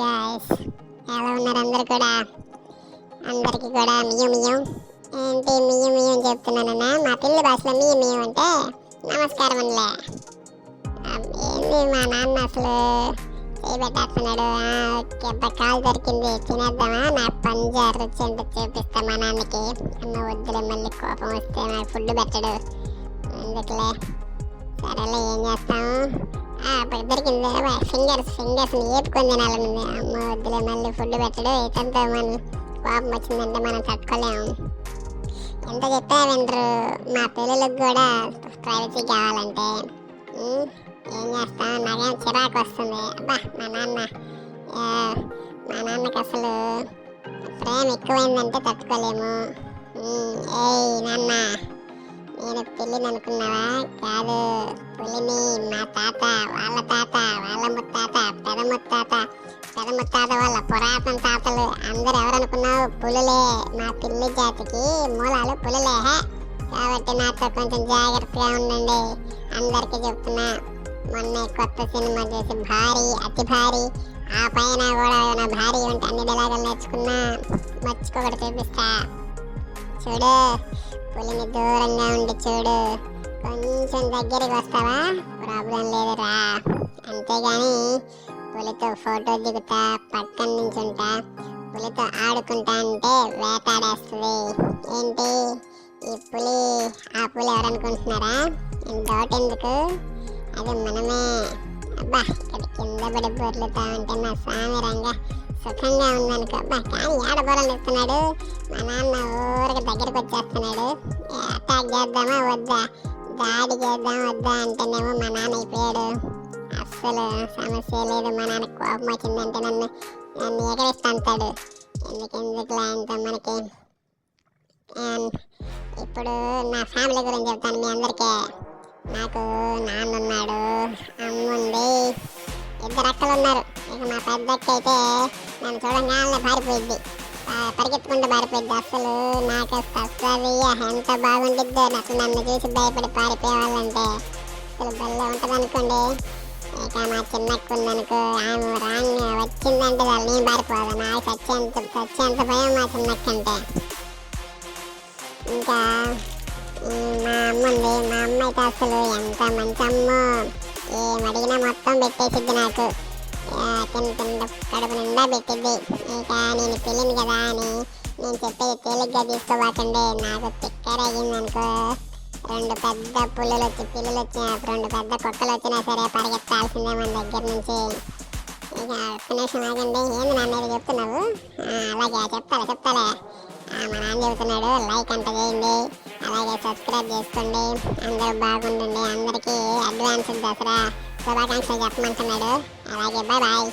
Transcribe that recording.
Guys ఎలా ఉన్నారు అందరు కూడా. అందరికీ కూడా మియు మియు. ఏంటి మియు మియు చెప్తున్నానన్నా మా పిల్లి భాషలో మియు మియు అంటే నమస్కారం అనిలే. ఏంది మా నాన్న అసలు? చేయబెట్టేస్తున్నాడు ఓకే అబ్బా కాలు దొరికింది తినేద్దామా? నా పంజారు రుచి ఎంత చూపిస్తా మా నాన్నకి. అన్న వద్దులే మళ్ళీ కోపం వస్తే నాకు ఫుడ్ పెట్టడు. ఎందుకులే? సరేలే ఏం చేస్తాము ఇద్దరికి ఫింగర్స్ ఫింగర్స్ ఏపుకొని తినాలనుంది అమ్మ వద్దులే మళ్ళీ ఫుడ్ పెట్టడు. ఇతంతో మన కోపం వచ్చిందంటే మనం తట్టుకోలేము. ఎంత చెప్పా వినరు. మా పిల్లలకు కూడా ప్రైవసీ కావాలంటే. ఏం చేస్తాం? నాకేం చిరాకు వస్తుంది. అబ్బా మా నాన్న మా నాన్నకి అసలు ప్రేమ ఎక్కువైందంటే తట్టుకోలేము. ఏయ్ నాన్న. నేను పెళ్ళిని అనుకున్నావా కాదు. పులిని మా తాత వాళ్ళ తాత వాళ్ళ ముత్తాత పెద ముత్తాత పెద ముత్తాత వాళ్ళ పురాతన తాతలు అందరు ఎవరనుకున్నావు? పులులే. మా పిల్లి జాతికి మూలాలు పులులే కాబట్టి నాతో కొంచెం జాగ్రత్తగా ఉండండి. అందరికీ చెప్తున్నా మొన్న కొత్త సినిమా చేసి భారీ అతి భారీ ఆ పైన కూడా నా భారీ ఉంటే అన్ని డైలాగులు నేర్చుకున్నా. మర్చిపోకూడదు చూపిస్తా. చూడు. పులిని దూరంగా ఉండి చూడు. కొంచెం దగ్గరికి వస్తావా? ప్రాబ్లం లేదురా. అంతేగాని పులితో ఫోటో దిగుతా పక్కన నుంచి ఉంటా పులితో ఆడుకుంటా అంటే వేటాడేస్తుంది. ఏంటి? ఈ పులి ఆ పులి ఎవరనుకుంటున్నారా? డౌట్ ఎందుకు అది మనమే. అబ్బా ఇక్కడ కింద పడి బొర్లుతా ఉంటే నా స్వామి రంగా సుఖంగా ఉందనుకో. అబ్బా కానీ ఏడబోలని ఇస్తున్నాడు మా నాన్న ఊరికి దగ్గరికి వచ్చేస్తున్నాడు. అటాక్ చేద్దామా? వద్దా? దాడి చేద్దాం వద్దా అంటేనేమో మా నాన్న అయిపోయాడు. అస్సలు సమస్య లేదు. మా నాన్న కోపం వచ్చిందంటే నన్ను నన్ను ఎగరేస్తుంటాడు. ఎందుకు ఎందుకు ఆయనతో మనకి ఇప్పుడు నా ఫ్యామిలీ గురించి చెప్తాను మీ అందరికీ. నాకు నాన్న ఉన్నాడు. అమ్మ ఉంది ఇద్దరు అక్కలు ఉన్నారు. ఇక మా పెద్ద అక్క అయితే నన్ను చూడంగానే పారిపోయింది. పరిగెత్తుకుంటూ పారిపోయింది. అసలు నాకు అసలు ఎంత బాగుంటుందో అసలు నన్ను చూసి భయపడి పారిపోయేవాళ్ళంటే అసలు బెల్ల ఉంటుంది అనుకోండి. ఇక మా చిన్నక్క ఉందనుకో ఆమె రాంగ్ వచ్చిందంటే వాళ్ళు నేను పారిపోవాలి. నాకు సత్యంత సత్యంత భయం మా చిన్నక్క అంటే ఇంకా మా అమ్మ ఉంది మా అమ్మ అయితే అసలు ఎంత మంచి అమ్మ. ఏం మొత్తం పెట్టేసిద్ది నాకు. ఆ, తిన్న తిన్న కడుపు నిండా పెట్టిద్ది. ఇక నేను పెళ్ళింది కదా అని నేను చెప్పేది తేలిగ్గా తీసుకోబాకండి. నాకు తిక్కర అయ్యిందనుకో రెండు పెద్ద పుల్లలు వచ్చి పిల్లలు వచ్చిన రెండు పెద్ద కుక్కలు వచ్చినా సరే పరిగెత్తాల్సిందే మన దగ్గర నుంచి. ఇక ఒక్క నిమిషం ఆగండి. ఏంది నాన్న ఇది చెప్తున్నావు? అలాగే చెప్తాలే చెప్తాలే. మా నాన్న చెబుతున్నాడు లైక్ అంట చేయండి అలాగే సబ్స్క్రైబ్ చేసుకోండి అందరూ బాగుండండి అందరికీ అడ్వాన్స్ దసరా శుభాకాంక్షలు చెప్పమంటున్నాడు. అలాగే బాయ్ బాయ్